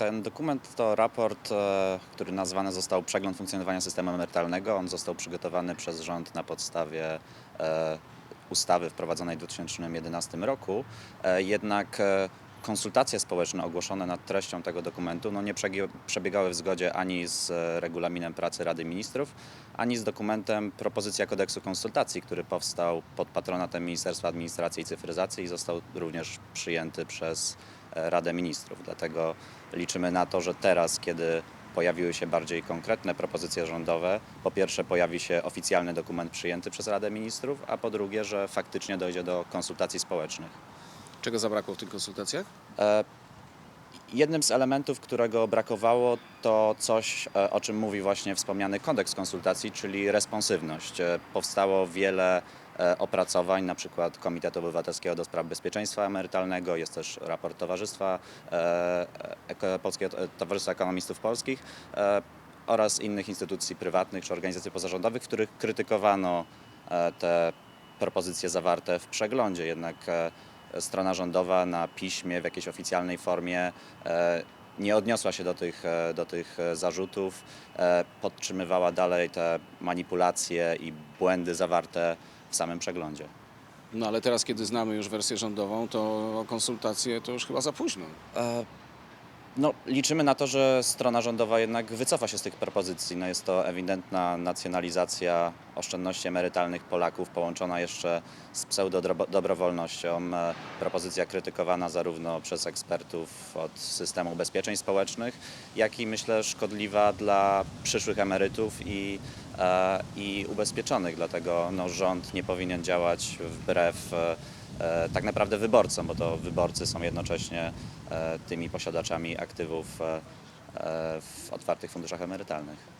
Ten dokument to raport, e, który nazwany został Przegląd funkcjonowania systemu emerytalnego. On został przygotowany przez rząd na podstawie e, ustawy wprowadzonej w 2011 roku. E, Jednak konsultacje społeczne ogłoszone nad treścią tego dokumentu no nie przebiegały w zgodzie ani z regulaminem pracy Rady Ministrów, ani z dokumentem propozycja kodeksu konsultacji, który powstał pod patronatem Ministerstwa Administracji i Cyfryzacji i został również przyjęty przez Radę Ministrów. Dlatego liczymy na to, że teraz, kiedy pojawiły się bardziej konkretne propozycje rządowe, po pierwsze pojawi się oficjalny dokument przyjęty przez Radę Ministrów, a po drugie, że faktycznie dojdzie do konsultacji społecznych. Czego zabrakło w tych konsultacjach? E, Jednym z elementów, którego brakowało, to coś, e, o czym mówi właśnie wspomniany kodeks konsultacji, czyli responsywność. E, Powstało wiele opracowań, na przykład Komitetu Obywatelskiego do Spraw Bezpieczeństwa Emerytalnego, jest też raport Towarzystwa e, Eko- Polskiego Towarzystwa Ekonomistów Polskich e, oraz innych instytucji prywatnych czy organizacji pozarządowych, w których krytykowano e, te propozycje zawarte w przeglądzie. Jednak e, strona rządowa na piśmie w jakiejś oficjalnej formie e, nie odniosła się do tych, e, do tych e, zarzutów, e, podtrzymywała dalej te manipulacje i błędy zawarte w samym przeglądzie. No ale teraz, kiedy znamy już wersję rządową, to o konsultacje to już chyba za późno. E, No, liczymy na to, że strona rządowa jednak wycofa się z tych propozycji. No, jest to ewidentna nacjonalizacja oszczędności emerytalnych Polaków, połączona jeszcze z pseudodobrowolnością. E, Propozycja krytykowana zarówno przez ekspertów od systemu ubezpieczeń społecznych, jak i myślę szkodliwa dla przyszłych emerytów i, e, i ubezpieczonych. Dlatego no, rząd nie powinien działać wbrew e, tak naprawdę wyborcom, bo to wyborcy są jednocześnie e, tymi posiadaczami aktywów e, e, w otwartych funduszach emerytalnych.